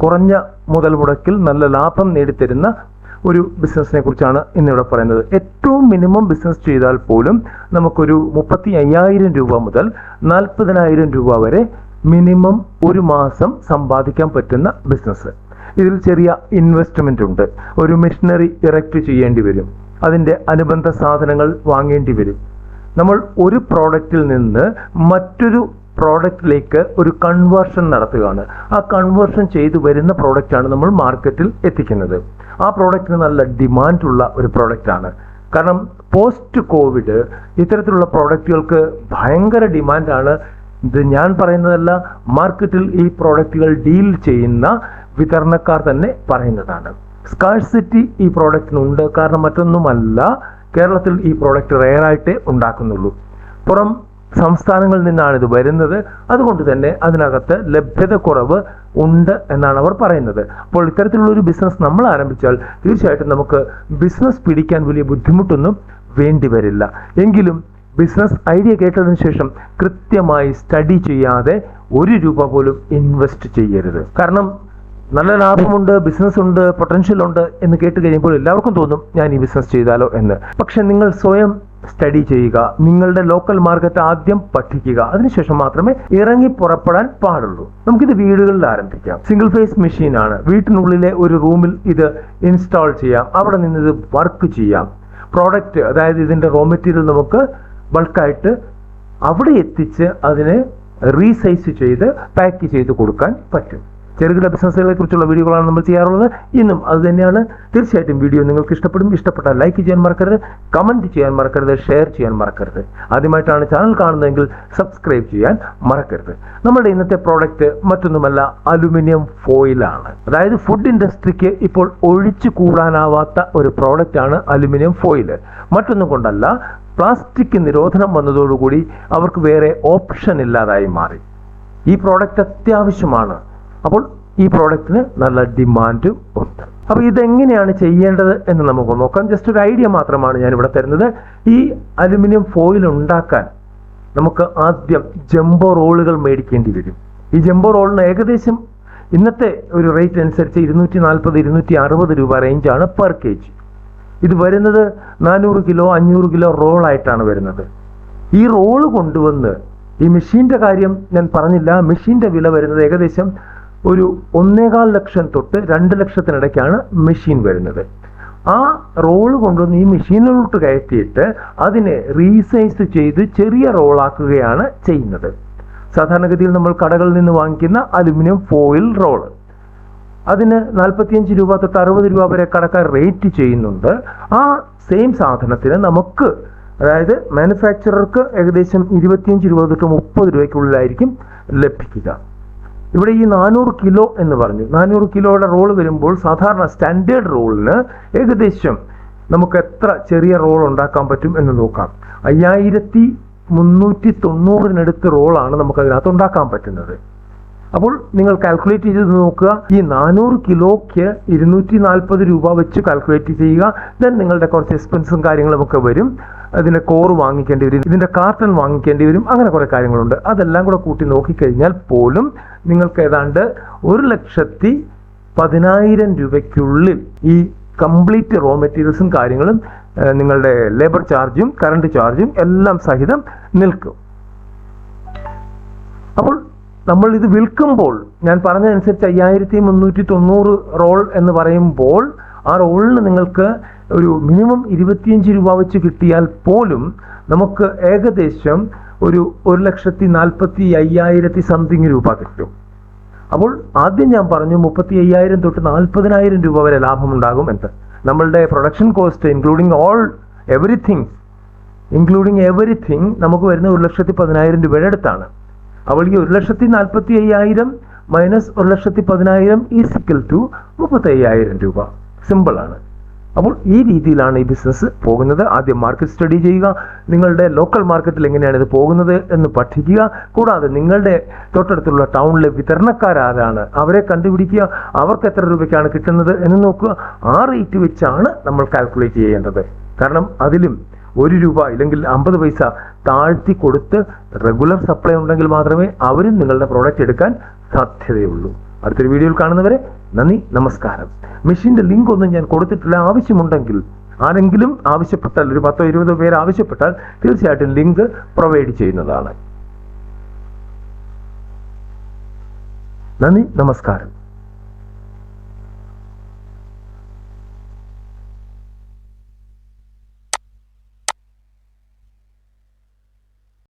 കുറഞ്ഞ മുതൽ മുടക്കിൽ നല്ല ലാഭം നേടിത്തരുന്ന ഒരു ബിസിനസ്സിനെ കുറിച്ചാണ് ഇന്നിവിടെ പറയുന്നത്. ഏറ്റവും മിനിമം ബിസിനസ് ചെയ്താൽ പോലും നമുക്കൊരു മുപ്പത്തി അയ്യായിരം രൂപ മുതൽ നാൽപ്പതിനായിരം രൂപ വരെ മിനിമം ഒരു മാസം സമ്പാദിക്കാൻ പറ്റുന്ന ബിസിനസ് ഇതിൽ ചെറിയ ഇൻവെസ്റ്റ്മെന്റ് ഉണ്ട്. ഒരു മെഷീനറി ഇറക്റ്റ് ചെയ്യേണ്ടി വരും. അതിന്റെ അനുബന്ധ സാധനങ്ങൾ വാങ്ങേണ്ടി വരും. നമ്മൾ ഒരു പ്രോഡക്റ്റിൽ നിന്ന് മറ്റൊരു പ്രോഡക്റ്റിലേക്ക് ഒരു കൺവേർഷൻ നടത്തുകയാണ്. ആ കൺവേർഷൻ ചെയ്തു വരുന്ന പ്രോഡക്റ്റാണ് നമ്മൾ മാർക്കറ്റിൽ എത്തിക്കുന്നത്. ആ പ്രോഡക്റ്റിന് നല്ല ഡിമാൻഡുള്ള ഒരു പ്രോഡക്റ്റാണ് കാരണം പോസ്റ്റ് കോവിഡ് ഇത്തരത്തിലുള്ള പ്രോഡക്റ്റുകൾക്ക് ഭയങ്കര ഡിമാൻഡാണ് ഇത് ഞാൻ പറയുന്നതല്ല മാർക്കറ്റിൽ ഈ പ്രോഡക്റ്റുകൾ ഡീൽ ചെയ്യുന്ന വിതരണക്കാർ തന്നെ പറയുന്നതാണ്. സ്കാഴ്സിറ്റി ഈ പ്രോഡക്റ്റിനുണ്ട് കാരണം മറ്റൊന്നുമല്ല കേരളത്തിൽ ഈ പ്രോഡക്റ്റ് റെയറായിട്ടേ ഉണ്ടാക്കുന്നുള്ളൂ. പുറം സംസ്ഥാനങ്ങളിൽ നിന്നാണ് ഇത് വരുന്നത്. അതുകൊണ്ട് തന്നെ അതിനകത്ത് ലഭ്യത കുറവ് ഉണ്ട് എന്നാണ് അവർ പറയുന്നത്. അപ്പോൾ ഇത്തരത്തിലുള്ള ഒരു ബിസിനസ് നമ്മൾ ആരംഭിച്ചാൽ തീർച്ചയായിട്ടും നമുക്ക് ബിസിനസ് പിടിക്കാൻ വലിയ ബുദ്ധിമുട്ടൊന്നും വേണ്ടി വരില്ല. എങ്കിലും ബിസിനസ് ഐഡിയ കേട്ടതിന് ശേഷം കൃത്യമായി സ്റ്റഡി ചെയ്യാതെ ഒരു രൂപ പോലും ഇൻവെസ്റ്റ് ചെയ്യരുത്. കാരണം നല്ല ലാഭമുണ്ട് ബിസിനസ് ഉണ്ട് പൊട്ടൻഷ്യൽ ഉണ്ട് എന്ന് കേട്ട് കഴിയുമ്പോൾ എല്ലാവർക്കും തോന്നും ഞാൻ ഈ ബിസിനസ് ചെയ്താലോ എന്ന്. പക്ഷെ നിങ്ങൾ സ്വയം സ്റ്റഡി ചെയ്യുക നിങ്ങളുടെ ലോക്കൽ മാർക്കറ്റ് ആദ്യം പഠിക്കുക. അതിനുശേഷം മാത്രമേ ഇറങ്ങി പുറപ്പെടാൻ പാടുള്ളൂ. നമുക്കിത് വീടുകളിൽ ആരംഭിക്കാം. സിംഗിൾ ഫേസ് മെഷീൻ ആണ്. വീട്ടിനുള്ളിലെ ഒരു റൂമിൽ ഇത് ഇൻസ്റ്റാൾ ചെയ്യാം. അവിടെ നിന്ന് ഇത് വർക്ക് ചെയ്യാം. പ്രോഡക്റ്റ് അതായത് ഇതിന്റെ റോ മെറ്റീരിയൽ നമുക്ക് ബൾക്കായിട്ട് അവിടെ എത്തിച്ച് അതിനെ റീസൈസ് ചെയ്ത് പാക്ക് ചെയ്ത് കൊടുക്കാൻ പറ്റും. ചെറുകിട ബിസിനസ്സുകളെ കുറിച്ചുള്ള വീഡിയോകളാണ് നമ്മൾ ചെയ്യാറുള്ളത്. ഇന്നും അത് തന്നെയാണ്. തീർച്ചയായിട്ടും വീഡിയോ നിങ്ങൾക്ക് ഇഷ്ടപ്പെടും. ഇഷ്ടപ്പെട്ടാൽ ലൈക്ക് ചെയ്യാൻ മറക്കരുത്. കമന്റ് ചെയ്യാൻ മറക്കരുത്. ഷെയർ ചെയ്യാൻ മറക്കരുത്. ആദ്യമായിട്ടാണ് ചാനൽ കാണുന്നതെങ്കിൽ സബ്സ്ക്രൈബ് ചെയ്യാൻ മറക്കരുത്. നമ്മുടെ ഇന്നത്തെ പ്രോഡക്റ്റ് മറ്റൊന്നുമല്ല അലുമിനിയം ഫോയിലാണ് അതായത് ഫുഡ് ഇൻഡസ്ട്രിക്ക് ഇപ്പോൾ ഒഴിച്ചു കൂടാനാവാത്ത ഒരു പ്രോഡക്റ്റ് ആണ് അലുമിനിയം ഫോയിൽ മറ്റൊന്നും കൊണ്ടല്ല പ്ലാസ്റ്റിക് നിരോധനം വന്നതോടുകൂടി അവർക്ക് വേറെ ഓപ്ഷൻ ഇല്ലാതായി മാറി. ഈ പ്രോഡക്റ്റ് അത്യാവശ്യമാണ്. അപ്പോൾ ഈ പ്രോഡക്റ്റിന് നല്ല ഡിമാൻഡും ഉണ്ട്. അപ്പോൾ ഇതെങ്ങനെയാണ് ചെയ്യേണ്ടത് എന്ന് നമുക്ക് നോക്കാം. ജസ്റ്റ് ഒരു ഐഡിയ മാത്രമാണ് ഞാൻ ഇവിടെ തരുന്നത്. ഈ അലുമിനിയം ഫോയിൽ ഉണ്ടാക്കാൻ നമുക്ക് ആദ്യം ജംബോ റോളുകൾ മേടിക്കേണ്ടി വരും. ഈ ജംബോ റോളിന് ഏകദേശം ഇന്നത്തെ ഒരു റേറ്റ് അനുസരിച്ച് ഇരുന്നൂറ്റി നാൽപ്പത് ഇരുന്നൂറ്റി അറുപത് രൂപ റേഞ്ചാണ് പെർ കെ ജി ഇത് വരുന്നത് നാനൂറ് കിലോ അഞ്ഞൂറ് കിലോ റോളായിട്ടാണ് വരുന്നത്. ഈ റോൾ കൊണ്ടുവന്ന് ഈ മെഷീന്റെ കാര്യം ഞാൻ പറഞ്ഞില്ല. മെഷീന്റെ വില വരുന്നത് ഏകദേശം ഒരു ഒന്നേകാൽ ലക്ഷം തൊട്ട് രണ്ട് ലക്ഷത്തിനിടയ്ക്കാണ് മെഷീൻ വരുന്നത്. ആ റോൾ കൊണ്ടുവന്ന് ഈ മെഷീനിലോട്ട് കയറ്റിയിട്ട് അതിനെ റീസൈസ് ചെയ്ത് ചെറിയ റോളാക്കുകയാണ് ചെയ്യുന്നത്. സാധാരണഗതിയിൽ നമ്മൾ കടകളിൽ നിന്ന് വാങ്ങിക്കുന്ന അലുമിനിയം ഫോയിൽ റോൾ അതിന് നാൽപ്പത്തിയഞ്ച് രൂപ തൊട്ട് അറുപത് രൂപ വരെ കടക്കാർ റേറ്റ് ചെയ്യുന്നുണ്ട്. ആ സെയിം സാധനത്തിന് നമുക്ക് അതായത് മാനുഫാക്ചറർക്ക് ഏകദേശം ഇരുപത്തിയഞ്ച് രൂപ തൊട്ട് മുപ്പത് രൂപയ്ക്കുള്ളിലായിരിക്കും ലഭിക്കുക. ഇവിടെ ഈ നാനൂറ് കിലോ എന്ന് പറഞ്ഞു. നാനൂറ് കിലോയുടെ റോൾ വരുമ്പോൾ സാധാരണ സ്റ്റാൻഡേർഡ് റോളിന് ഏകദേശം നമുക്ക് എത്ര ചെറിയ റോൾ ഉണ്ടാക്കാൻ പറ്റും എന്ന് നോക്കാം. അയ്യായിരത്തി മുന്നൂറ്റി തൊണ്ണൂറിനടുത്ത് റോളാണ് നമുക്ക് അതിനകത്ത് ഉണ്ടാക്കാൻ പറ്റുന്നത്. അപ്പോൾ നിങ്ങൾ കാൽക്കുലേറ്റ് ചെയ്ത് നോക്കുക. ഈ നാനൂറ് കിലോയ്ക്ക് ഇരുന്നൂറ്റി നാൽപ്പത് രൂപ വെച്ച് കാൽക്കുലേറ്റ് ചെയ്യുക. ദെൻ നിങ്ങളുടെ കുറച്ച് എക്സ്പെൻസും കാര്യങ്ങളും ഒക്കെ വരും. അതിന്റെ കോറ് വാങ്ങിക്കേണ്ടി വരും. ഇതിന്റെ കാർട്ടൺ വാങ്ങിക്കേണ്ടി വരും. അങ്ങനെ കുറേ കാര്യങ്ങളുണ്ട്. അതെല്ലാം കൂടെ കൂട്ടി നോക്കിക്കഴിഞ്ഞാൽ പോലും നിങ്ങൾക്ക് ഏതാണ്ട് ഒരു ലക്ഷത്തി പതിനായിരം രൂപയ്ക്കുള്ളിൽ ഈ കംപ്ലീറ്റ് റോ മെറ്റീരിയൽസും കാര്യങ്ങളും നിങ്ങളുടെ ലേബർ ചാർജും കറണ്ട് ചാർജും എല്ലാം സഹിതം നിൽക്കും. അപ്പോൾ നമ്മൾ ഇത് വിൽക്കുമ്പോൾ ഞാൻ പറഞ്ഞതനുസരിച്ച് അയ്യായിരത്തി മുന്നൂറ്റി തൊണ്ണൂറ് റോൾ എന്ന് പറയുമ്പോൾ ആ റോളിന് നിങ്ങൾക്ക് ഒരു മിനിമം ഇരുപത്തിയഞ്ച് രൂപ വെച്ച് കിട്ടിയാൽ പോലും നമുക്ക് ഏകദേശം ഒരു ഒരു ലക്ഷത്തി നാൽപ്പത്തി അയ്യായിരത്തി സംതിങ് രൂപ കിട്ടും. അപ്പോൾ ആദ്യം ഞാൻ പറഞ്ഞു മുപ്പത്തി അയ്യായിരം തൊട്ട് നാൽപ്പതിനായിരം രൂപ വരെ ലാഭം ഉണ്ടാകും എന്ന്. നമ്മളുടെ production cost including all everything including everything നമുക്ക് വരുന്ന ഒരു ലക്ഷത്തി പതിനായിരം രൂപയുടെ അടുത്താണ്. അപ്പോൾ ഈ ഒരു ലക്ഷത്തി നാൽപ്പത്തി അയ്യായിരം മൈനസ് ഒരു ലക്ഷത്തി പതിനായിരം ഈസിക്കൽ ടു മുപ്പത്തി അയ്യായിരം രൂപ. സിമ്പിൾ ആണ്. അപ്പോൾ ഈ രീതിയിലാണ് ഈ ബിസിനസ് പോകുന്നത്. ആദ്യം മാർക്കറ്റ് സ്റ്റഡി ചെയ്യുക. നിങ്ങളുടെ ലോക്കൽ മാർക്കറ്റിൽ എങ്ങനെയാണ് ഇത് പോകുന്നത് എന്ന് പഠിക്കുക. കൂടാതെ നിങ്ങളുടെ തൊട്ടടുത്തുള്ള ടൗണിലെ വിതരണക്കാരാരാണ് അവരെ കണ്ടുപിടിക്കുക. അവർക്ക് എത്ര രൂപയ്ക്കാണ് കിട്ടുന്നത് എന്ന് നോക്കുക. ആ റേറ്റ് വെച്ചാണ് നമ്മൾ കാൽക്കുലേറ്റ് ചെയ്യേണ്ടത്. കാരണം അതിലും ഒരു രൂപ ഇല്ലെങ്കിൽ അമ്പത് പൈസ താഴ്ത്തി കൊടുത്ത് റെഗുലർ സപ്ലൈ ഉണ്ടെങ്കിൽ മാത്രമേ അവരും നിങ്ങളുടെ പ്രോഡക്റ്റ് എടുക്കാൻ സാധ്യതയുള്ളൂ. അടുത്തൊരു വീഡിയോയിൽ കാണുന്നവരെ നന്ദി നമസ്കാരം. മെഷീന്റെ ലിങ്ക് ഒന്നും ഞാൻ കൊടുത്തിട്ടില്ല. ആവശ്യമുണ്ടെങ്കിൽ ആരെങ്കിലും ആവശ്യപ്പെട്ടാൽ ഒരു പത്തോ ഇരുപതോ പേര് ആവശ്യപ്പെട്ടാൽ തീർച്ചയായിട്ടും ലിങ്ക് പ്രൊവൈഡ് ചെയ്യുന്നതാണ്. നന്ദി നമസ്കാരം.